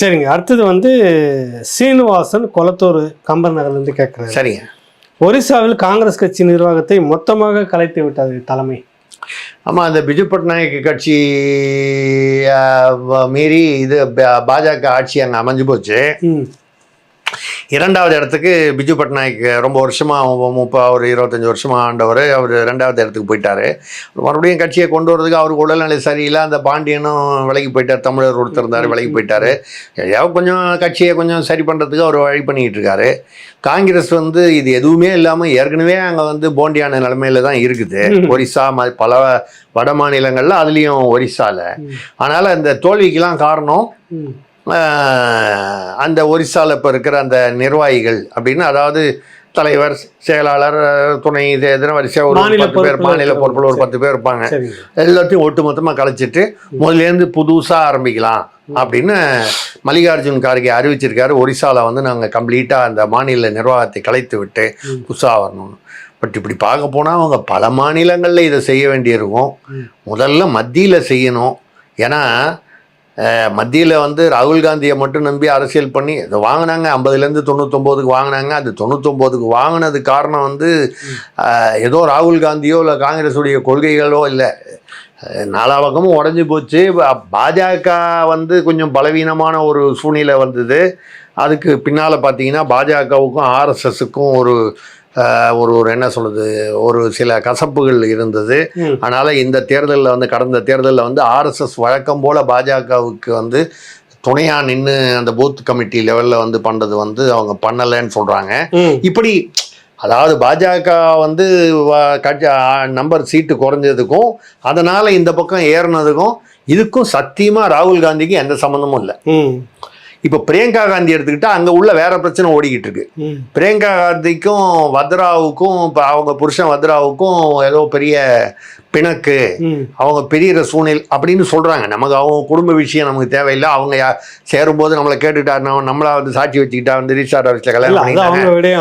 சரிங்க. அடுத்தது வந்து சீனிவாசன் கொளத்தூர் கம்பர் நகர்லேருந்து கேட்குறாரு. சரிங்க. ஒரிசாவில் காங்கிரஸ் கட்சி நிர்வாகத்தை மொத்தமாக கலைத்து விட்டது தலைமை. ஆமாம் அந்த பிஜு பட்நாயக் கட்சி மீறி இது பாஜக ஆட்சி அங்கே அமைஞ்சு போச்சு. இரண்டாவது இடத்துக்கு பிஜு பட்நாயக் ரொம்ப வருஷமா முப்ப ஒரு இருபத்தஞ்சி வருஷமா ஆண்டவர். அவர் ரெண்டாவது இடத்துக்கு போயிட்டாரு. மறுபடியும் கட்சியை கொண்டு வரதுக்கு அவருக்கு உடல்நிலை சரியில்லை. அந்த பாண்டியனும் விலகி போயிட்டார். தமிழர் ஒருத்தர் இருந்தார் விலகி போயிட்டாரு. எதையாவது கொஞ்சம் கட்சியை கொஞ்சம் சரி பண்ணுறதுக்கு அவர் வழி பண்ணிக்கிட்டு இருக்காரு. காங்கிரஸ் வந்து இது எதுவுமே இல்லாமல் ஏற்கனவே அங்கே வந்து போண்டியான நிலைமையில தான் இருக்குது. ஒரிசா பல வட மாநிலங்களில் அதுலேயும் ஒரிசாவில் அதனால் இந்த தோல்விக்கெல்லாம் காரணம் அந்த ஒரிசால இப்போ இருக்கிற அந்த நிர்வாகிகள் அப்படின்னு அதாவது தலைவர் செயலாளர் துணை இது எதுனா வரிசையாக ஒரு பத்து பேர் மாநில. பொறுப்பில் ஒரு பத்து பேர் இருப்பாங்க எல்லாத்தையும் ஒட்டுமொத்தமாக கலைச்சிட்டு முதல்லேருந்து புதுசாக ஆரம்பிக்கலாம் அப்படின்னு மல்லிகார்ஜுன் கார்கே அறிவிச்சிருக்காரு ஒரிசால வந்து நாங்கள் கம்ப்ளீட்டாக அந்த மாநில நிர்வாகத்தை கலைத்து விட்டு. புதுசாக வரணும்னு பட் இப்படி பார்க்க போனால் அவங்க பல மாநிலங்களில் இதை செய்ய வேண்டியிருக்கும். முதல்ல மத்தியில் செய்யணும் ஏன்னா மத்தியில் வந்து ராகுல் காந்தியை மட்டும் நம்பி அரசியல் பண்ணி இதை வாங்கினாங்க ஐம்பதுலேருந்து தொண்ணூத்தொம்போதுக்கு வாங்கினாங்க. அது தொண்ணூத்தொம்போதுக்கு வாங்கினது காரணம் வந்து ஏதோ ராகுல் காந்தியோ இல்லை காங்கிரஸுடைய கொள்கைகளோ இல்லை. நாலா பக்கமும் உடஞ்சி போச்சு. பாஜக வந்து கொஞ்சம் பலவீனமான ஒரு சூழ்நிலை வந்தது. அதுக்கு பின்னால் பார்த்தீங்கன்னா பாஜகவுக்கும் ஆர்எஸ்எஸுக்கும் ஒரு ஒரு ஒரு என்ன சொல்கிறது ஒரு சில கசப்புகள் இருந்தது. அதனால் இந்த தேர்தலில் வந்து கடந்த தேர்தலில் வந்து ஆர்எஸ்எஸ் வழக்கம் போல் பாஜகவுக்கு வந்து துணையாக நின்று அந்த பூத் கமிட்டி லெவலில் வந்து பண்ணுறது வந்து அவங்க பண்ணலைன்னு சொல்கிறாங்க இப்படி அதாவது பாஜக வந்து நம்பர் சீட்டு குறைஞ்சதுக்கும் அதனால் இந்த பக்கம் ஏறினதுக்கும் இதுக்கும் சத்தியமாக ராகுல் காந்திக்கு எந்த சம்மந்தமும் இல்லை. இப்போ பிரியங்கா காந்தி எடுத்துக்கிட்டா அங்கே உள்ள வேற பிரச்சனை ஓடிக்கிட்டு இருக்கு. பிரியங்கா காந்திக்கும் வத்ராவுக்கும் இப்போ அவங்க புருஷன் வத்ராவுக்கும் ஏதோ பெரிய பிணக்கு. அவங்க பெரிய சூழ்நிலை அப்படின்னு சொல்கிறாங்க நமக்கு அவங்க குடும்ப விஷயம் நமக்கு தேவையில்லை. அவங்க யா சேரும்போது நம்மளை கேட்டுக்கிட்டா நம்ம நம்மளா வந்து சாட்சி வச்சுக்கிட்டா வந்து ரிசார்ட் ஆஃபீஸில் கல்யாணம்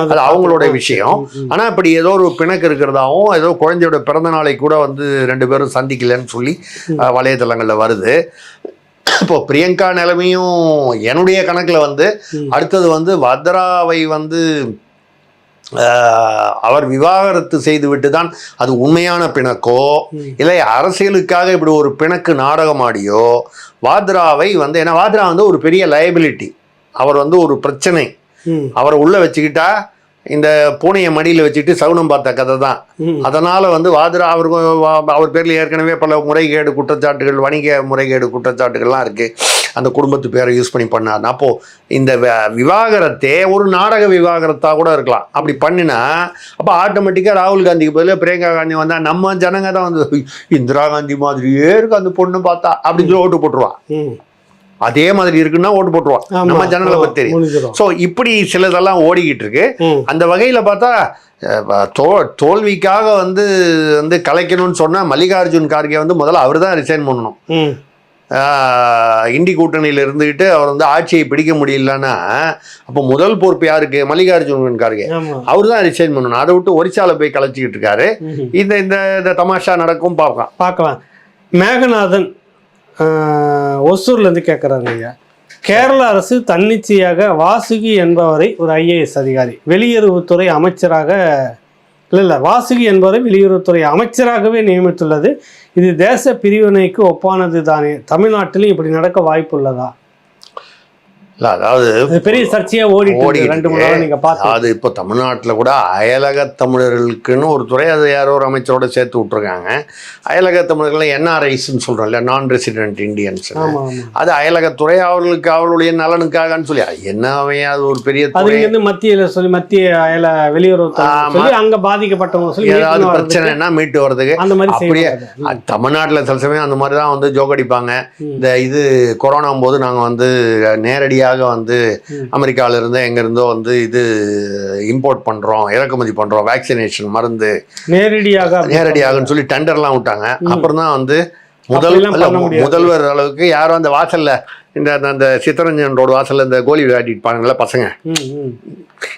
அது அவங்களோட விஷயம். ஆனால் இப்படி ஏதோ ஒரு பிணக்கு இருக்கிறதாவும் ஏதோ குழந்தையோட பிறந்த நாளை கூட வந்து ரெண்டு பேரும் சந்திக்கலைன்னு சொல்லி அஹ், வலைத்தளங்கள்ல வருது. இப்போ பிரியங்கா நிலைமையும் என்னுடைய கணக்கில் வந்து. அடுத்தது வந்து வத்ராவை வந்து அவர் விவாகரத்து செய்து விட்டு தான் அது உண்மையான பிணக்கோ. இல்லை அரசியலுக்காக இப்படி ஒரு பிணக்கு நாடகமாடியோ வாத்ராவை வந்து ஏன்னா வாத்ரா வந்து ஒரு பெரிய லயபிலிட்டி அவர் வந்து ஒரு பிரச்சனை அவரை உள்ள வச்சுக்கிட்டா இந்த பூனையை மடியில் வச்சுக்கிட்டு சகுனம் பார்த்த கதை தான் அதனால் வந்து வாதிரா அவருக்கு வா- அவர் பேரில் ஏற்கனவே பல முறைகேடு குற்றச்சாட்டுகள் வணிக முறைகேடு குற்றச்சாட்டுகள்லாம் இருக்குது அந்த குடும்பத்து பேரை யூஸ் பண்ணி பண்ணார் அப்போது இந்த வ- விவாகரத்தே ஒரு நாடக விவாகரத்தாக கூட இருக்கலாம். அப்படி பண்ணினா அப்போ ஆட்டோமேட்டிக்காக ராகுல் காந்திக்கு பதிலாக பிரியங்கா காந்தி வந்தால் நம்ம ஜனங்க தான் வந்து இந்திரா காந்தி மாதிரியே இருக்கு அந்த பொண்ணு பார்த்தா அப்படின்னு சொல்லி ஓட்டு போட்டுருவான். அதே மாதிரி இருக்குன்னா ஓட்டு போட்டுருவான். நம்ம ஜனங்களை பற்றி தெரியும். ஸோ இப்படி சிலதெல்லாம் ஓடிக்கிட்டு இருக்கு. அந்த வகையில் பார்த்தா தோ தோல்விக்காக வந்து வந்து கலைக்கணும்னு சொன்னால் மல்லிகார்ஜுன் கார்கே வந்து முதல்ல அவர் தான் ரிசைன் பண்ணணும். இண்டி கூட்டணியில் இருந்துக்கிட்டு அவர் வந்து ஆட்சியை பிடிக்க முடியலன்னா அப்போ முதல் பொறுப்பு யாருக்கு? மல்லிகார்ஜுன் கார்கே. அவர் தான் ரிசைன் பண்ணணும். அதை விட்டு ஒரிசால போய் கலைச்சிக்கிட்டு இருக்காரு. இந்த இந்த இந்த தமாஷா நடக்கும் பார்க்கலாம். பார்க்கலாம். மேகநாதன் ஒசூர்லேருந்து கேட்குறாங்க ஐயா. கேரள அரசு தன்னிச்சையாக வாசுகி என்பவரை ஒரு ஐஏஎஸ் அதிகாரி வெளியுறவுத்துறை அமைச்சராக இல்லை இல்லை வாசுகி என்பவரை வெளியுறவுத்துறை அமைச்சராகவே நியமித்துள்ளது. இது தேச பிரிவினைக்கு ஒப்பானது தானே தமிழ்நாட்டிலும் இப்படி நடக்க வாய்ப்புள்ளதா? இல்லை அதாவது அது பெரிய சர்ச்சையாக ஓடிட்டு இருக்கு. ஓடிட்டு ரெண்டு மூணு நாள் நீங்கள் பார்த்து அது இப்போ தமிழ்நாட்டில் கூட அயலக தமிழர்களுக்குன்னு ஒரு துறை அதை யாரோ ஒரு அமைச்சரோட சேர்த்து விட்ருக்காங்க அயலக தமிழர்கள் என்ஆர்ஐஸ்ன்னு சொல்கிறோம் இல்லை நான் ரெசிடென்ட் ஆமாம் அது அயலகத்துறை அவர்களுக்கு அவர்களுடைய நலனுக்காகன்னு சொல்லி அது என்ன அவன் அது ஒரு பெரிய இருந்து மத்தியில சொல்லி மத்திய அயல. சொல்லி அங்க பாதிக்கப்பட்டவங்க சொல்லி ஏதாவது பிரச்சனைனா மீட்டு வர்றதுக்கு அந்த மாதிரி அப்படியே தமிழ்நாட்டில் சில சமயம் அந்த மாதிரி தான் வந்து ஜோக்கடிப்பாங்க. இந்த இது கொரோனா போது நாங்கள் வந்து நேரடியாக வந்து ம். அமெரிக்கால இருந்து எங்க இருந்தோ வந்து இது இம்போர்ட் பண்றோம் இறக்குமதி பண்றோம் வேக்சினேஷன் மருந்து நேரடியாக நேரடியாகன்னு சொல்லி டெண்டர்லாம் விட்டாங்க. அப்புறம் தான் வந்து முதல் அப்படிலாம் இல்ல, பண்ண முடியாது. முதல்வர் அளவுக்கு யாரும் அந்த வாசல்ல இந்த அந்த- சித்தரஞ்சன் ரோடு வாசல்ல இந்த கோலி விளையாடிட்டு இருப்பாங்கல்ல பசங்க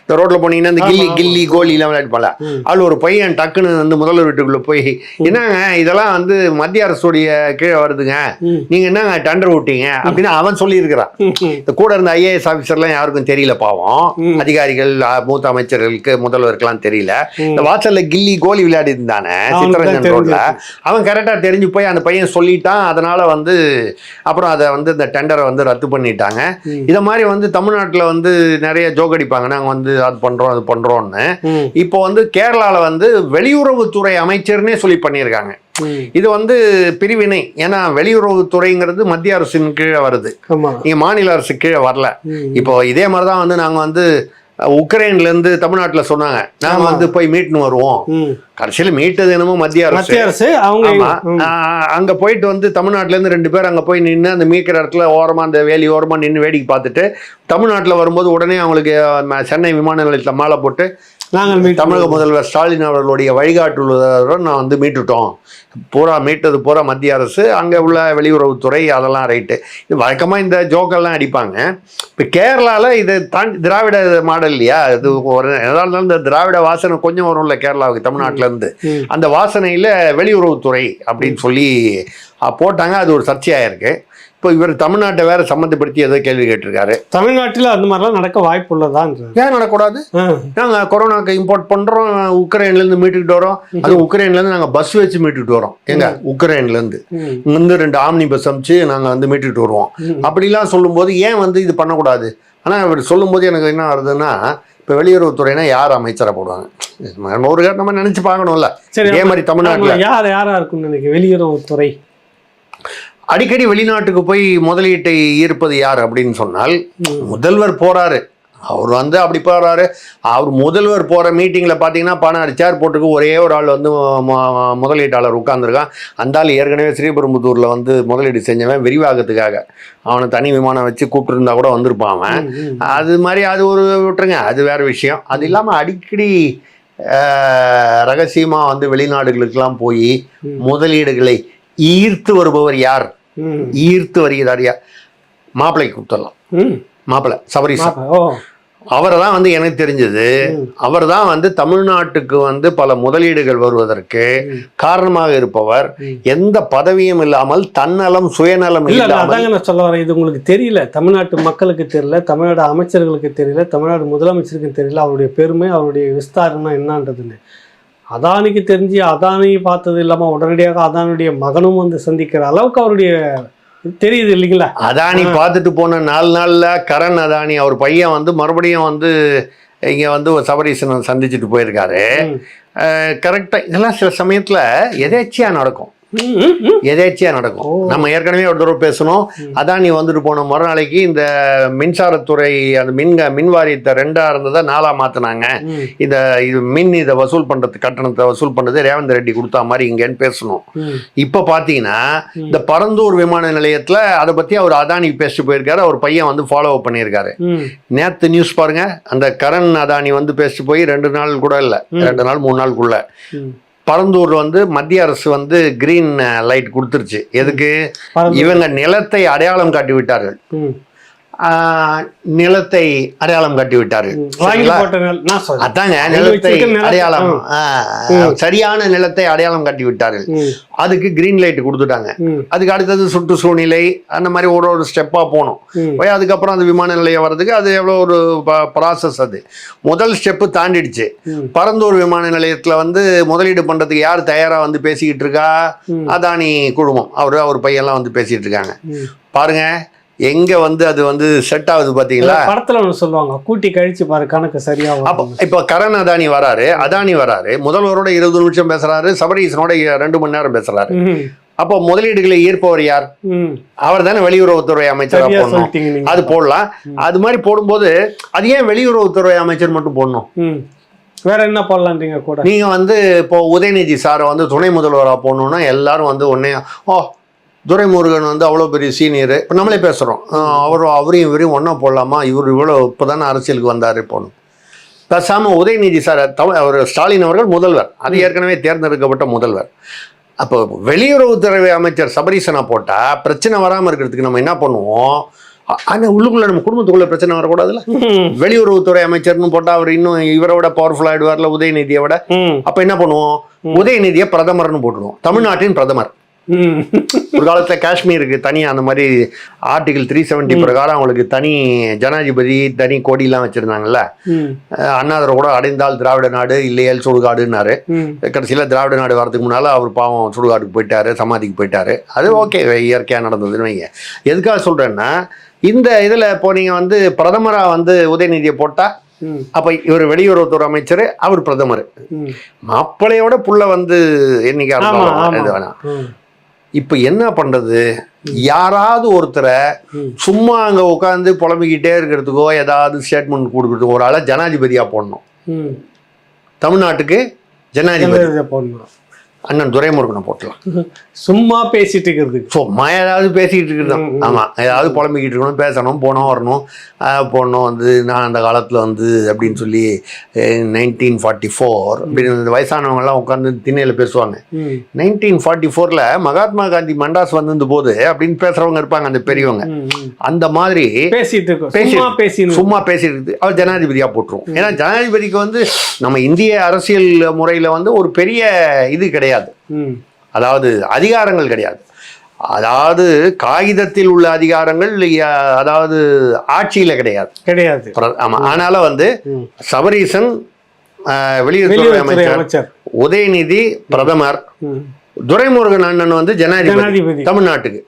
இந்த ரோட்ல போனீங்கன்னா இந்த கில்லி. கில்லி கோலி எல்லாம் விளையாடிப்பாங்க ம். அவள் ஒரு பையன் டக்குன்னு வந்து முதல்வர் வீட்டுக்குள்ள போய் என்னங்க இதெல்லாம் வந்து மத்திய அரசுடைய கீழே வருதுங்க. நீங்க என்னங்க டெண்டர் விட்டீங்க அப்படின்னு அவன் சொல்லியிருக்கிறான். இந்த கூட இருந்த ஐஏஎஸ் ஆஃபீஸர்லாம் யாருக்கும் தெரியல பாவம். அதிகாரிகள் மூத்த அமைச்சர்களுக்கு முதல்வருக்கெல்லாம் தெரியல. இந்த வாசல்ல கில்லி கோலி விளையாடி இருந்தானே சித்தரஞ்சன் ரோட்ல. அவன் கரெக்டா தெரிஞ்சு போய் அந்த பையன் சொல்லிட்டான் அதனால வந்து அப்புறம் அதை வந்து இந்த டெண்டரை வந்து ரத்து பண்ணிட்டாங்க. இத மாதிரி வந்து தமிழ்நாட்டுல வந்து நிறைய ஜோக் அடிப்பாங்க. நாங்க வந்து அது பண்றோம் அது பண்றோம்னு. ம், இப்போ வந்து கேரளால வந்து வெளியுறவுத்துறை அமைச்சர்னே சொல்லி பண்ணியிருக்காங்க. இது வந்து பிரிவினை. ஏன்னா வெளியுறவுத்துறைங்கிறது மத்திய அரசின் கீழே வருது. நீங்க மாநில அரசு கீழே வரல. இப்போ இதே மாதிரி தான் வந்து நாங்க வந்து அஹ், உக்ரைன்ல இருந்து தமிழ்நாட்டுல சொன்னாங்க. ஆமா. வந்து போய் மீட்னு வருவோம். கடைசியில மீட்டது என்னமோ மத்திய அரசு. மத்திய அரசு அவங்க அங்க போயிட்டு வந்து தமிழ்நாட்டுல இருந்து ரெண்டு பேர் அங்க போய் நின்று அந்த மீட்கிற இடத்துல ஓரமா அந்த வேலி ஓரமா நின்று வேடிக்கை பார்த்துட்டு தமிழ்நாட்டுல வரும்போது உடனே அவங்களுக்கு சென்னை விமான நிலையத்துல மாலை போட்டு நாங்கள் தமிழக முதல்வர் ஸ்டாலின் அவர்களுடைய வழிகாட்டுதலுடன் நான் வந்து மீட்டுட்டோம். பூரா மீட்டது பூரா மத்திய அரசு அங்கே உள்ள வெளியுறவுத்துறை அதெல்லாம் ரைட்டு. இது வழக்கமாக இந்த ஜோக்கெல்லாம் அடிப்பாங்க. இப்போ கேரளாவில் இதை தாண்டி திராவிட மாடல் இல்லையா? இது ஒரு இருந்தாலும் இந்த திராவிட வாசனை கொஞ்சம் வரும்ல கேரளாவுக்கு தமிழ்நாட்டிலேருந்து. அந்த வாசனையில் வெளியுறவுத்துறை அப்படின்னு சொல்லி போட்டாங்க. அது ஒரு சர்ச்சையாக இருக்கு. இப்போ இவர் தமிழ்நாட்டை வேற சம்மந்தப்படுத்தி ஏதோ கேள்வி கேட்டிருக்காரு. தமிழ்நாட்டில் அந்த மாதிரிலாம் நடக்க வாய்ப்பு உள்ளதான்றது. ஏன் நடக்கூடாது? ஆ. நாங்க கொரோனாக்கு இம்போர்ட் பண்றோம் உக்ரைன்ல இருந்து மீட்டுக்கிட்டு வரோம்? அது உக்ரைன்ல இருந்து நாங்க பஸ் வச்சு மீட்டுக்கிட்டு வரோம். எங்க? உக்ரைன்ல இருந்து ம். இங்கிருந்து ரெண்டு ஆம்னி பஸ் அமைச்சு நாங்க வந்து மீட்டுக்கிட்டு வருவோம். அப்படிலாம் சொல்லும்போது ஏன் வந்து இது பண்ணக்கூடாது? ஆனா இவர் சொல்லும்போது எனக்கு என்ன வருதுன்னா இப்போ வெளியுறவுத்துறைனா யார் அமைச்சரை போடுவாங்க? ஒரு நம்ம நினைச்சு பார்க்கணும்ல. இதே மாதிரி தமிழ்நாட்டுல. யார் யாரா இருக்கும்னு நினைக்கிறேன் வெளியுறவுத்துறை. அடிக்கடி வெளிநாட்டுக்கு போய் முதலீட்டை ஈர்ப்பது யார் அப்படின்னு சொன்னால். முதல்வர் போறாரு அவர் வந்து அப்படி போறாரு அவர் முதல்வர் போற மீட்டிங்ல பாத்தீங்கன்னா பதினாறு சேர் போட்டுக்கு ஒரே ஒரு ஆள் வந்து முதலீட்டாளர் உட்கார்ந்திருக்கான் அந்த ஆள் ஏற்கனவே ஸ்ரீபெரும்புத்தூர்ல வந்து முதலீடு செஞ்சவன் விரிவாக்கத்துக்காக அவனை தனி விமானம் வச்சு கூப்பிட்டுருந்தா கூட வந்திருப்பான் அவன். அது மாதிரி அது ஒரு விட்டுருங்க அது வேற விஷயம் அது இல்லாம அடிக்கடி அஹ், ரகசியமா வந்து வெளிநாடுகளுக்கெல்லாம் போய். முதலீடுகளை ஈர்த்து வருபவர் யார். ஈர்த்து வருகிறார் யார் மாப்பிள்ளை கூப்பிடலாம் ம். மாப்பிள்ளை ஓ. அவரை தான் வந்து எனக்கு தெரிஞ்சது. அவர் தான் வந்து தமிழ்நாட்டுக்கு வந்து பல முதலீடுகள் வருவதற்கு. காரணமாக இருப்பவர். எந்த பதவியும் இல்லாமல் தன்னலம் சுயநலம் இல்ல இல்ல இல்லாமல் நான் சொல்ல வரேன். இது உங்களுக்கு தெரியல. தமிழ்நாட்டு மக்களுக்கு தெரியல. தமிழ்நாடு அமைச்சர்களுக்கு தெரியல. தமிழ்நாடு முதலமைச்சருக்கு தெரியல. அவருடைய பெருமை அவருடைய விஸ்தாரம்னா என்னன்றதுன்னு. அதானிக்கு தெரிஞ்சு அதானி பார்த்தது இல்லாம உடனடியாக அதானுடைய மகனும் வந்து சந்திக்கிற அளவுக்கு அவருடைய தெரியுது இல்லைங்களா? அதானி பார்த்துட்டு போன நாலு நாள்ல கரண் அதானி அவர் பையன் வந்து மறுபடியும் வந்து இங்க வந்து ஒரு சபரீசனை சந்திச்சுட்டு போயிருக்காரு. ம். கரெக்டா இதெல்லாம் சில சமயத்துல எதேச்சியா நடக்கும். ம், ம், ம். எதேச்சியா நடக்கும். நம்ம ஏற்கனவே ஒரு தடவை பேசணும். அதானி வந்துட்டு போன மறுநாளைக்கு இந்த மின்சாரத்துறை அந்த மின் மின் வாரியத்தை ரெண்டா இருந்ததை நாலா மாத்துனாங்க ம், இந்த இது மின் இதை வசூல் பண்றது கட்டணத்தை வசூல் பண்றது ரேவந்த் ரெட்டி கொடுத்தா மாதிரி இங்கன்னு பேசணும். இப்ப பாத்தீங்கன்னா ம். இந்த பரந்தூர் விமான நிலையத்துல அதை பத்தி அவர் அதானி பேசிட்டு போயிருக்காரு அவர் பையன் வந்து ஃபாலோ அப் பண்ணியிருக்காரு. நேத்து நியூஸ் பாருங்க அந்த கரண் அதானி வந்து பேசிட்டு போய் ரெண்டு நாள் கூட இல்ல. ரெண்டு நாள் மூணு நாளுக்குள்ள ம். பரந்தூர் வந்து மத்திய அரசு வந்து கிரீன் லைட் கொடுத்துருச்சு. எதுக்கு? இவங்க நிலத்தை அடையாளம் காட்டி விட்டார்கள் நிலத்தை அடையாளம் காட்டி விட்டார்கள் ம். வாங்கி சரிங்களா? போட்ட நெல் நான் சொல்றேன். அதாங்க நிலத்தை அடையாளம். சரியான நிலத்தை அடையாளம் காட்டி விட்டார்கள் ம், அதுக்கு கிரீன் லைட் கொடுத்துட்டாங்க. அதுக்கு அடுத்தது சுற்றுச்சூழ்நிலை அந்த மாதிரி ஒரு ஒரு ஸ்டெப்பா போகணும் ம். போய் அதுக்கப்புறம் அந்த விமான நிலையம் வர்றதுக்கு அது எவ்வளோ ஒரு ப்ராசஸ் அது. முதல் ஸ்டெப்பு தாண்டிடுச்சு. பரந்தூர் விமான நிலையத்தில் வந்து முதலீடு பண்ணுறதுக்கு யார் தயாராக வந்து பேசிக்கிட்டு இருக்கா. அதானி குழுமம். அவர் அவர் பையன்லாம் வந்து பேசிட்டு இருக்காங்க. ம். எங்க வந்து அது வந்து செட் ஆகுது பாத்தீங்களா? படத்துல ஒண்ணு சொல்லுவாங்க. கூட்டி கழிச்சு பாரு கணக்கு சரியா அப்போ இப்போ கரண் அதானி வராரு அதானி வராரு முதல்வரோட இருபது நிமிஷம் பேசுறாரு சபரீசனோட ரெண்டு மணி நேரம் பேசுறாரு. அப்போ முதலீடுகளை ஈர்ப்பவர் யார். அவர் தானே வெளியுறவுத்துறை அமைச்சரா சரியா போடணும். அது போடலாம். அது மாதிரி போடும்போது அது ஏன் வெளியுறவுத்துறை அமைச்சர் மட்டும் போடணும். வேற என்ன போடலான்றீங்க கூட? நீங்க வந்து இப்போ உதயநிதி சாரை வந்து துணை முதல்வரா போடணும்னா எல்லாரும் வந்து உடனே ஓ துரைமுருகன் வந்து அவ்வளோ பெரிய சீனியர். இப்போ நம்மளே பேசுகிறோம் அவர் அவரையும் இவரையும் ஒன்றா போடலாமா? இவர் இவ்வளோ இப்போ தானே அரசியலுக்கு வந்தார் போகணும் பேசாமல் உதயநிதி சார் தமிழ் அவர் ஸ்டாலின் அவர்கள் முதல்வர். அது ஏற்கனவே தேர்ந்தெடுக்கப்பட்ட முதல்வர். அப்போ வெளியுறவுத்துறை அமைச்சர் சபரீசனை போட்டால் பிரச்சனை வராமல் இருக்கிறதுக்கு நம்ம என்ன பண்ணுவோம்? ஆ- ஆனா உள்ளுக்குள்ள நம்ம குடும்பத்துக்குள்ள பிரச்சனை வரக்கூடாதுல்ல. வெளியுறவுத்துறை அமைச்சர்னு போட்டா அவர் இன்னும் இவரை விட பவர்ஃபுல் ஆயிடுவார்ல உதயநிதியை விட. அப்ப என்ன பண்ணுவோம்? உதயநிதியை பிரதமர்னு போட்டுருவோம். தமிழ்நாட்டின் பிரதமர். ஒரு காலத்துல காஷ்மீருக்கு தனி அந்த மாதிரி ஆர்டிகல் த்ரீ செவன்டி பிரகாரம் அவங்களுக்கு தனி ஜனாதிபதி தனி கொடியெல்லாம் வச்சிருந்தாங்கல்ல. அண்ணாதுரை கூட அடைந்தால் திராவிட நாடு இல்லையேல் சுடுகாடுன்னாரு. கடைசியில் திராவிட நாடு வரதுக்கு முன்னால் அவர் பாவம் சுடுகாட்டுக்கு போயிட்டாரு சமாதிக்கு போயிட்டாரு. அது ஓகே இயற்கையாக நடந்ததுன்னு வைங்க. எதுக்காக சொல்கிறேன்னா இந்த இதில் இப்போ நீங்கள் வந்து பிரதமராக வந்து உதயநிதியை போட்டால். அப்போ இவர் வெளியுறவுத்துறை அமைச்சர் அவர் பிரதமர். மாப்பிள்ளையோட புள்ள வந்து என்னைக்கா இது வேணாம். இப்போ என்ன பண்ணுறது யாராவது ஒருத்தரை. சும்மா அங்கே உட்காந்து புலம்பிக்கிட்டே இருக்கிறதுக்கோ ஏதாவது ஸ்டேட்மெண்ட் கொடுக்கறதுக்கோ ஒரு ஆளை ஜனாதிபதியாக போடணும். தமிழ்நாட்டுக்கு ஜனாதிபதி போடணும் அண்ணன் துரைமுருகனை போட்டலாம் சும்மா பேசிட்டு இருக்கிறதுக்கு சும்மா ஏதாவது பேசிக்கிட்டு இருக்கணும் ம், ம். ஆமாம் ஏதாவது புலம்பிக்கிட்டு இருக்கணும் பேசணும் போனோம் வரணும் போனோம் வந்து நான் அந்த காலத்தில் வந்து அப்படின்னு சொல்லி நைன்டீன் ஃபார்ட்டி ஃபோர் அப்படின்னு இந்த வயசானவங்கெல்லாம் உட்காந்து திண்ணையில் பேசுவாங்க. நைன்டீன் ஃபார்ட்டி ஃபோரில் மகாத்மா காந்தி மண்டாஸ் வந்திருந்த போது அப்படின்னு பேசுகிறவங்க இருப்பாங்க அந்த பெரியவங்க. அந்த மாதிரி பேசிட்டு பேசி- சும்மா பேசிட்டு இருக்கு. அவர் ஜனாதிபதியாக போட்டுருவோம் ஏன்னா ஜனாதிபதிக்கு வந்து நம்ம இந்திய அரசியல் முறையில் வந்து ஒரு பெரிய இது கிடையாது. அதாவது அதிகாரங்கள் கிடையாது. அதாவது காகிதத்தில் உள்ள அதிகாரங்கள் அதாவது ஆட்சியில கிடையாது. கிடையாது. பிர- ஆமா. அதனால வந்து. சபரீசன் வெளியுறவுத்துறை அமைச்சர் உதயநிதி பிரதமர். துரைமுருகன் அண்ணன் வந்து ஜனாதிபதி. தமிழ்நாட்டுக்கு.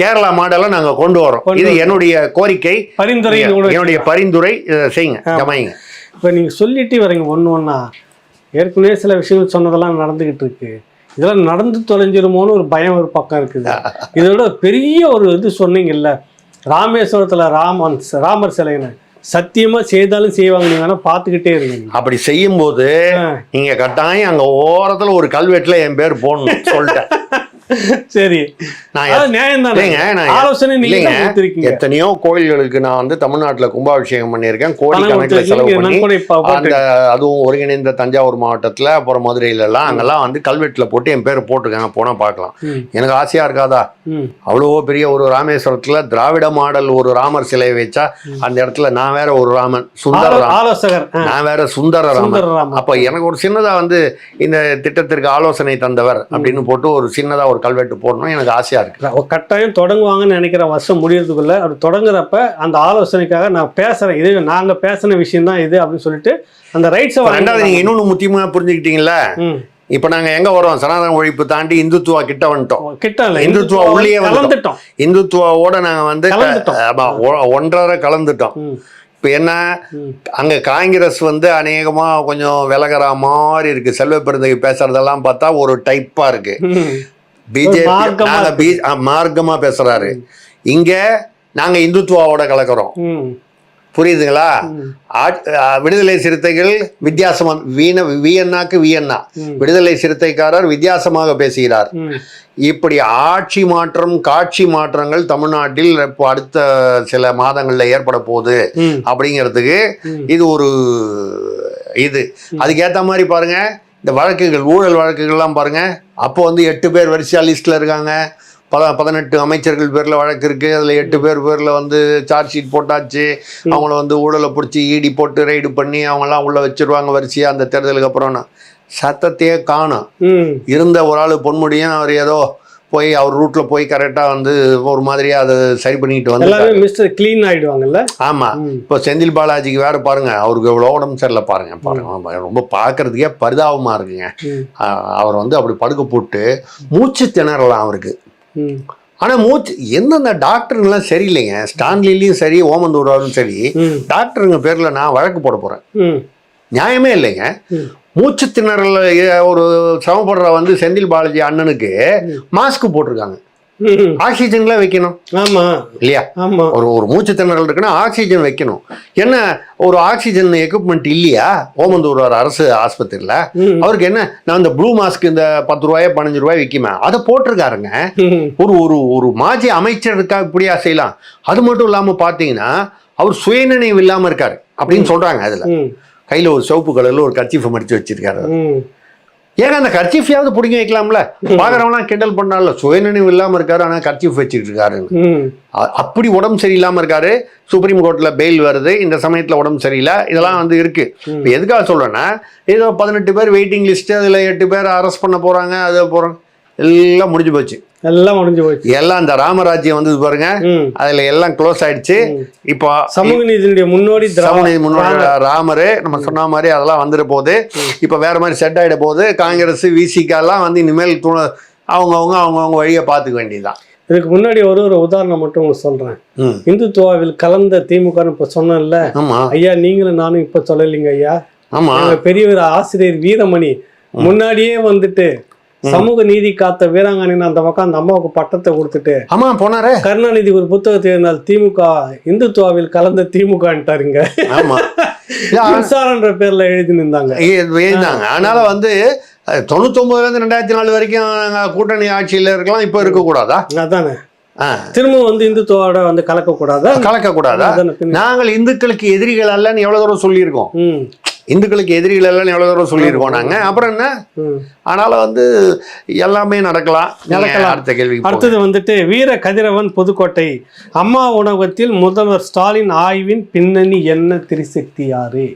கேரளா மாடலை நாங்க கொண்டு வரோம். இது என்னுடைய கோரிக்கை. பரிந்துரை என்னுடைய பரிந்துரை செய்யுங்க. ஜமாயிங்க. இப்போ நீங்கள் சொல்லிட்டு வரீங்க ஒன்று ஒன்றா ஏற்கனவே சில விஷயங்கள் சொன்னதெல்லாம் நடந்துக்கிட்டு இருக்கு. இதெல்லாம் நடந்து தொலைஞ்சிருமோன்னு ஒரு பயம் ஒரு பக்கம் இருக்குது. இதோட பெரிய ஒரு இது சொன்னீங்கல்ல ராமேஸ்வரத்தில் ராமன் ராமர் சிலைன்னு. சத்தியமாக செய்தாலும் செய்வாங்க வேணால் பார்த்துக்கிட்டே இருங்க அப்படி செய்யும்போது நீங்க கட்டாயம் அங்க ஓரத்துல ஒரு கல்வெட்டுல என் பேர் போடணும் சொல்லிட்டேன். சரி. எத்தனையோ கோயில்களுக்கு நான் வந்து தமிழ்நாட்டுல கும்பாபிஷேகம் பண்ணியிருக்கேன் கோடி கணக்குல செலவு பண்ணி அந்த அதுவும் ஒருங்கிணைந்த தஞ்சாவூர் மாவட்டத்துல அப்புறம் மதுரையில எல்லாம் அங்கெல்லாம் வந்து கல்வெட்டுல போட்டு என் பேரை போட்டிருக்காங்க போனா பார்க்கலாம். எனக்கு ஆசையா இருக்காதா? ம், அவ்வளோ பெரிய ஒரு ராமேஸ்வரத்துல திராவிட மாடல் ஒரு ராமர் சிலையை வச்சா அந்த இடத்துல நான் வேற ஒரு ராமன் சுந்தர ஆலோசகர் நான் வேற சுந்தர ராமன். அப்ப எனக்கு ஒரு சின்னதா வந்து இந்த திட்டத்திற்கு ஆலோசனை தந்தவர் அப்படின்னு போட்டு ஒரு சின்னதா ஒரு கல்வெட்டு போடணும் எனக்கு ஆசையா இருக்கு. ஒரு கட்டாயம் தொடங்குவாங்கன்னு நினைக்கிற வருஷம் முடியறதுக்குள்ள அவர் தொடங்குறப்ப அந்த ஆலோசனைக்காக நான் பேசுறேன். இது நாங்க பேசின விஷயம் தான் இது அப்படின்னு சொல்லிட்டு அந்த ரைட்ஸை ரெண்டாவது நீங்க இன்னொன்னு முக்கியமா புரிஞ்சுக்கிட்டீங்கல்ல? ம். இப்ப நாங்க எங்க வரோம்? சனாதன ஒழிப்பு தாண்டி இந்துத்துவா கிட்ட வந்துட்டோம். கிட்ட இல்ல. இந்துத்துவா உள்ளேயே வந்துட்டோம். கலந்துட்டோம். இந்துத்துவாவோட நாங்க வந்து ஒன்றரை கலந்துட்டோம். இப்ப என்ன. அங்க காங்கிரஸ் வந்து அநேகமா கொஞ்சம் விலகுற மாதிரி இருக்கு. செல்வ பெருந்தகை பேசுறதெல்லாம் பார்த்தா ஒரு டைப்பா இருக்கு. ம். பிஜேபி மார்க்கமா பேசுறாரு. இங்க நாங்க இந்துத்துவாவோட கலக்கிறோம். புரியுதுங்களா? விடுதலை சிறுத்தைகள் வித்தியாசமா வீண வியன்னாக்கு வியன்னா. விடுதலை சிறுத்தைக்காரர் வித்தியாசமாக பேசுகிறார். இப்படி ஆட்சி மாற்றம் காட்சி மாற்றங்கள் தமிழ்நாட்டில் இப்போ அடுத்த சில மாதங்கள்ல ஏற்பட போகுது. அப்படிங்கிறதுக்கு. இது ஒரு இது. அதுக்கேற்ற மாதிரி பாருங்க இந்த வழக்குகள் ஊழல் வழக்குகள்லாம் பாருங்க. அப்போ வந்து எட்டு பேர் வரிசையா லிஸ்ட்ல இருக்காங்க. பல பதினெட்டு அமைச்சர்கள் பேர்ல வழக்கு இருக்கு. அதுல எட்டு பேர் பேர்ல வந்து சார்ஜ் ஷீட் போட்டாச்சு. அவங்கள வந்து ஊழலை பிடிச்சி ஈடி போட்டு ரைடு பண்ணி அவங்கெல்லாம் உள்ள வச்சிருவாங்க வரிசையா அந்த தேர்தலுக்கு அப்புறம் சத்தத்தையே காணும். இருந்த ஒரு ஆள் பொன்முடியும் அவர் ஏதோ போய் அவர் ரூட்ல போய் கரெக்டா வந்து ஒரு மாதிரியா அதை சரி பண்ணிட்டு வந்து மிஸ்டர் க்ளீன் ஆயிடுவாங்கல்ல ஆமா. இப்போ செந்தில் பாலாஜிக்கு வேற பாருங்க அவருக்கு எவ்வளோ உடம்பு சரியில்லை பாருங்க பாருங்க ரொம்ப பார்க்கறதுக்கே பரிதாபமா இருக்குங்க அவர் வந்து அப்படி படுக்க போட்டு மூச்சு திணறலாம் அவருக்கு. ஆனா மூச்சு எந்தெந்த டாக்டருங்கெல்லாம் சரியில்லைங்க ஸ்டான்லிலையும் சரி ஓமந்தூராவும் சரி. டாக்டருங்க பேர்ல நான் வழக்கு போட போறேன். நியாயமே இல்லைங்க. மூச்சு திணறல் ஒரு சிரமப்படுற வந்து செந்தில் பாலாஜி அண்ணனுக்கு மாஸ்க் போட்டிருக்காங்க. ம். ஆக்சிஜன்லாம் வைக்கணும். ஆமா. இல்லையா? ஆமா. ஒரு ஒரு மூச்சு திணறல் இருக்குன்னா ஆக்சிஜன் வைக்கணும். என்ன ஒரு ஆக்சிஜன் எக்யூப்மெண்ட் இல்லையா? ஓமந்தூர் அரசு ஆஸ்பத்திரியில். அவருக்கு என்ன நான் இந்த ப்ளூ மாஸ்க் இந்த பத்து ரூபாயோ பதினஞ்சு ரூபாய் விற்குமே அதை போட்டிருக்காருங்க. ஒரு ஒரு ஒரு மாஜி அமைச்சருக்கா இப்படியா செய்யலாம். அது மட்டும் இல்லாமல் பார்த்தீங்கன்னா அவர் சுயநினைவு இல்லாமல் இருக்காரு. அப்படின்னு சொல்றாங்க அதில். கையில் ஒரு சிவப்பு கலரில் ஒரு கர்ச்சீஃபை மடிச்சு வச்சிருக்காரு. ஏங்க அந்த கர்ச்சீஃபையாவது பிடிங்க வைக்கலாம்ல? பார்க்குறவங்களாம் கிண்டல் பண்ணால சுயநினைவு இல்லாமல் இருக்காரு ஆனால் கர்ச்சீஃப் வச்சுட்டு அ- அப்படி உடம்பு சரியில்லாமல் இருக்காரு. சுப்ரீம் கோர்ட்டில் பெயில் வருது. இந்த சமயத்தில் உடம்பு சரியில்லை. இதெல்லாம் வந்து இருக்கு. இப்போ எதுக்காக சொல்றேன்னா ஏதோ பதினெட்டு பேர் வெயிட்டிங் லிஸ்ட் அதில் எட்டு பேர் அரெஸ்ட் பண்ண போறாங்க அது போகிறாங்க எல்லாம் முடிஞ்சு போச்சு. எல்லாம் முடிஞ்சு போச்சு. எல்லாம் இந்த ராமராஜ்யம் வந்தது பாருங்க. அதுல எல்லாம் க்ளோஸ் ஆயிடுச்சு. இப்போ சமூக நீதியினுடைய முன்னோடி சமூக முன்னோடி ராமர் நம்ம சொன்ன மாதிரி அதெல்லாம் வந்துட போகுது இப்போ வேற மாதிரி செட் ஆயிட போகுது காங்கிரஸ் விசிகெல்லாம் வந்து இனிமேல் அவங்கவுங்க அவங்கவுங்க வழியை பார்த்துக்க வேண்டியதுதான். இதுக்கு முன்னாடி ஒரு ஒரு உதாரணம் மட்டும் உங்களுக்கு சொல்றேன். இந்துத்துவாவில் கலந்த திமுக இப்ப சொன்னேன்ல. ஐயா நீங்களும் நானும் இப்ப சொல்லலைங்க ஐயா. ஆமா. பெரியவர் ஆசிரியர் வீரமணி முன்னாடியே வந்துட்டு சமூக நீதி காத்த வீராங்கனின் அந்த பக்கம் அந்த அம்மாவுக்கு பட்டத்தை கொடுத்துட்டு ஆமா போனாரே? கருணாநிதி ஒரு புத்தகத்தை எழுதினால் திமுக இந்துத்துவாவில் கலந்த திமுகன்ட்டாருங்க ஆமா. மின்சாரன்ற பேர்ல எழுதி நின்றாங்க இது எழுந்தாங்க அதனால வந்து அஹ், தொண்ணூத்தொன்பதுல இருந்து ரெண்டாயிரத்தி நாலு வரைக்கும் கூட்டணி ஆட்சியில இருக்கலாம் இப்போ இருக்கக்கூடாதா அதானே. திரும்ப வந்து இந்துத்துவோட வந்து கலக்க கூடாதா கலக்கக்கூடாதா பின்ன. நாங்கள் இந்துக்களுக்கு எதிரிகள் அல்லன்னு எவ்வளவு தூரம் சொல்லியிருக்கோம். இந்துக்களுக்கு எதிரிகள் அல்லன்னு எவ்வளவு தூரம் சொல்லியிருக்கோம் நாங்க. அப்புறம் என்ன? ஆனாலும் வந்து எல்லாமே நடக்கலாம். நடக்கலாம். அடுத்த கேள்வி அடுத்தது வந்துட்டு வீர கதிரவன் புதுக்கோட்டை. அம்மா உணவகத்தில் முதல்வர் ஸ்டாலின் ஆய்வின் பின்னணி என்ன திரிசக்தியாரு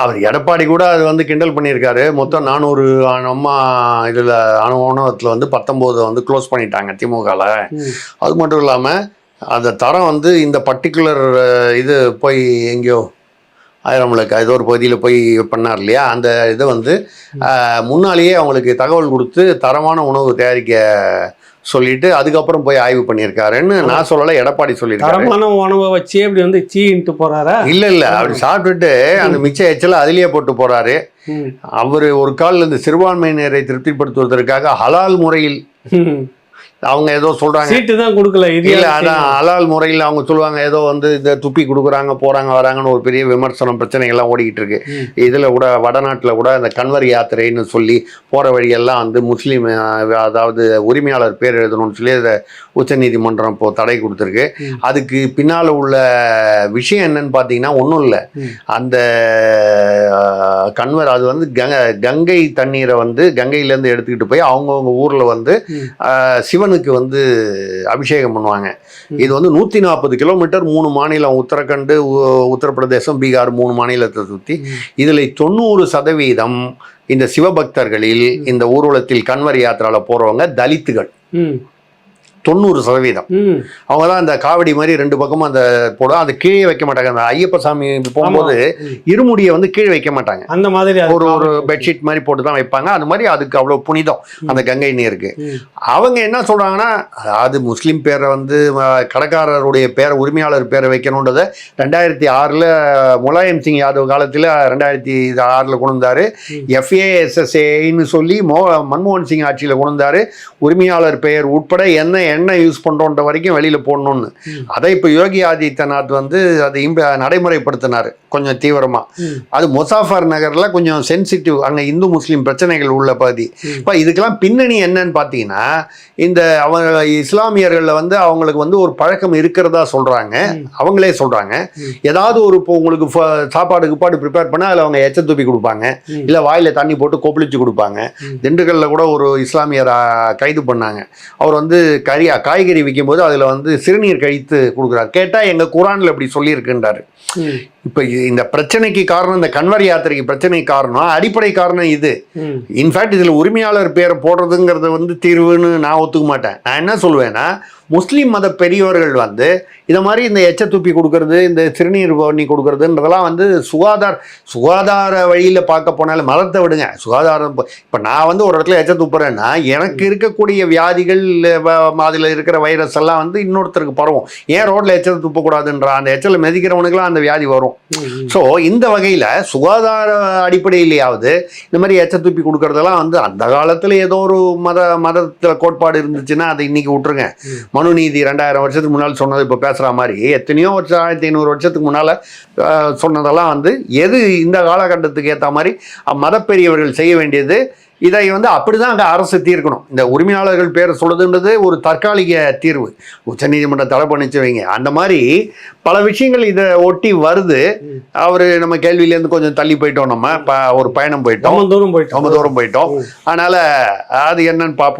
அவர் எடப்பாடி கூட அது வந்து கிண்டல் பண்ணியிருக்காரு. மொத்தம் நானூறு அம்மா இதில் உணவகத்தில் வந்து பத்தொம்போது வந்து க்ளோஸ் பண்ணிட்டாங்க திமுகவில். அது மட்டும் இல்லாமல் அந்த தரம் வந்து இந்த பர்டிகுலர் இது போய் எங்கேயோ ஆயிரம்லக்கு ஏதோ ஒரு பகுதியில் போய் பண்ணார் இல்லையா? அந்த இதை வந்து முன்னாலேயே அவங்களுக்கு தகவல் கொடுத்து தரமான உணவு தயாரிக்க சொல்லிட்டு அதுக்கப்புறம் போய் ஆய்வு பண்ணியிருக்காருன்னு நான் சொல்லலை எடப்பாடி சொல்லியிருக்காரு. தரமான உணவை வச்சு இப்படி வந்து சீன்ட்டு போறாரா? இல்ல இல்ல அப்படி சாப்பிட்டுட்டு அந்த மிச்ச எச்சல அதுலயே போட்டு போறாரு. ம். அவர் ஒரு கால் இந்த சிறுபான்மையினரை திருப்திப்படுத்துவதற்காக ஹலால் முறையில். அவங்க ஏதோ சொல்றாங்க சீட்டு தான் கொடுக்கல இது இல்ல அதான் ஹலால் முறையில் அவங்க சொல்லுவாங்க ஏதோ வந்து இந்த துப்பி கொடுக்குறாங்க போறாங்க வராங்கன்னு ஒரு பெரிய விமர்சனம் பிரச்சனைகள்லாம் ஓடிக்கிட்டு இருக்கு. இதுல கூட வடநாட்டுல கூட இந்த கன்வர் யாத்திரைன்னு சொல்லி போற வழியெல்லாம் வந்து முஸ்லீம் அதாவது உரிமையாளர் பேர் எழுதணும்னு சொல்லி அதை உச்சநீதிமன்றம் இப்போ தடை கொடுத்துருக்கு. அதுக்கு பின்னால உள்ள விஷயம் என்னன்னு பார்த்தீங்கன்னா ஒன்றும் இல்லை. அந்த கன்வர் அது வந்து கங்க தண்ணீரை வந்து கங்கையிலேருந்து எடுத்துக்கிட்டு போய் அவங்கவுங்க ஊரில் வந்து ம். சிவனுக்கு வந்து அபிஷேகம் பண்ணுவாங்க. இது வந்து நூற்றி நாற்பது கிலோமீட்டர் மூணு மாநிலம் உத்தரகண்ட் உத்தரப்பிரதேசம் பீகார் மூணு மாநிலத்தை சுற்றி. இதில் தொண்ணூறு சதவீதம் இந்த சிவபக்தர்களில் இந்த ஊர்வலத்தில் கன்வர் யாத்திரால போறவங்க தலித்துகள். தொண்ணூறு சதவீதம். அவங்க தான் அந்த காவடி மாதிரி ரெண்டு பக்கமும் அந்த போடும் அது கீழே வைக்க மாட்டாங்க. அந்த ஐயப்ப சாமி போகும்போது. இருமுடியை வந்து கீழே வைக்க மாட்டாங்க. அந்த மாதிரி ஒரு ஒரு பெட்ஷீட் மாதிரி போட்டு தான் வைப்பாங்க. அது மாதிரி அதுக்கு அவ்வளோ புனிதம். அந்த கங்கை நீருக்கு. அவங்க என்ன சொல்றாங்கன்னா அது முஸ்லீம் பேரை வந்து கடைக்காரருடைய பேரை உரிமையாளர் பேரை வைக்கணுன்றதை ரெண்டாயிரத்தி ஆறில் முலாயம் சிங் யாதவ் காலத்தில் ரெண்டாயிரத்தி ஆறில் கொண்டு வந்தாரு. எஃப்ஏஎஸ்எஸ்ஏன்னு சொல்லி மோ மன்மோகன் சிங் ஆட்சியில் கொண்டு வந்தாரு. உரிமையாளர் பெயர் உட்பட என்ன என்ன யூஸ் பண்ணுறோன்ற வரைக்கும் வெளியில் போடணும்னு. அதை இப்போ யோகி ஆதித்யநாத் வந்து அதை இம்ப நடைமுறைப்படுத்தினார் கொஞ்சம் தீவிரமாக. அது முசாஃபர் நகரில் கொஞ்சம் சென்சிட்டிவ் அங்கே இந்து முஸ்லீம் பிரச்சனைகள் உள்ள பகுதி ம். இப்போ இதுக்கெல்லாம் பின்னணி என்னன்னு பார்த்தீங்கன்னா இந்த அவங்க இஸ்லாமியர்களில் வந்து அவங்களுக்கு வந்து ஒரு பழக்கம் இருக்கிறதா சொல்கிறாங்க. அவங்களே சொல்கிறாங்க. ஏதாவது ஒரு இப்போ உங்களுக்கு சாப்பாடு கிப்பாடு ப்ரிப்பேர் பண்ணால் அதில் அவங்க எச்ச தூப்பி கொடுப்பாங்க. இல்லை வாயில் தண்ணி போட்டு கொப்பளிச்சு கொடுப்பாங்க. திண்டுக்கல்ல கூட ஒரு இஸ்லாமியர் கைது பண்ணாங்க அவர் வந்து கறி காய்கறி விற்கும்போது அதில் வந்து சிறுநீர் கழித்து கொடுக்குறாரு கேட்டால் எங்கள் குரானில் இப்படி சொல்லியிருக்குன்றாரு. இப்போ இந்த பிரச்சனைக்கு காரணம் இந்த கன்வர் யாத்திரைக்கு பிரச்சனைக்கு காரணம் அடிப்படை காரணம் இது. இன்ஃபேக்ட் இதில் உரிமையாளர் பேரை போடுறதுங்கிறது வந்து தீர்வுன்னு நான் ஒத்துக்க மாட்டேன். நான் என்ன சொல்லுவேன்னா முஸ்லீம் மத பெரியவர்கள் வந்து இதை மாதிரி இந்த எச்ச துப்பி கொடுக்கறது இந்த சிறுநீர் பண்ணி கொடுக்கறதுன்றதெல்லாம் வந்து சுகாதார சுகாதார வழியில் பார்க்க போனாலும் மதத்தை விடுங்க. சுகாதாரம் இப்போ நான் வந்து ஒரு இடத்துல எச்ச துப்புறேன்னா எனக்கு இருக்கக்கூடிய வியாதிகள் அதில் இருக்கிற வைரஸ் எல்லாம் வந்து இன்னொருத்தருக்கு பரவும். ஏன் ரோட்டில் எச்சல் துப்பக்கூடாதுன்றா அந்த எச்சலை மிதிக்கிறவனுக்குலாம் அந்த வியாதி வரும். ஸோ இந்த வகையில் சுகாதார அடிப்படையிலேயாவது இந்த மாதிரி எச்ச துப்பி கொடுக்கறதெல்லாம் வந்து அந்த காலத்தில் ஏதோ ஒரு மத மதத்தில் கோட்பாடு இருந்துச்சுன்னா அதை இன்னைக்கு விட்டுருங்க. மனுநீதி ரெண்டாயிரம் வருஷத்துக்கு முன்னால் சொன்னது இப்போ பேசுகிற மாதிரி எத்தனையோ வருஷம் ஆயிரத்தி ஐநூறு வருஷத்துக்கு முன்னால் சொன்னதெல்லாம் வந்து எது இந்த காலகட்டத்துக்கு ஏற்ற மாதிரி மதப்பெரியவர்கள் செய்ய வேண்டியது இதை வந்து அப்படிதான் அங்கே அரசு தீர்க்கணும். இந்த உரிமையாளர்கள் பேரை சொல்லுதுன்றது ஒரு தற்காலிக தீர்வு. உச்சநீதிமன்றம் தடை பண்ணிச்சு வைங்க. அந்த மாதிரி பல விஷயங்கள் இதை ஒட்டி வருது. அவர் நம்ம கேள்வியிலேருந்து கொஞ்சம் தள்ளி போயிட்டோம் நம்ம. ஒரு பயணம் போயிட்டோம். ரொம்ப தூரம் போயிட்டோம். ரொம்ப தூரம் போயிட்டோம். அதனால அது என்னன்னு பார்ப்போம்.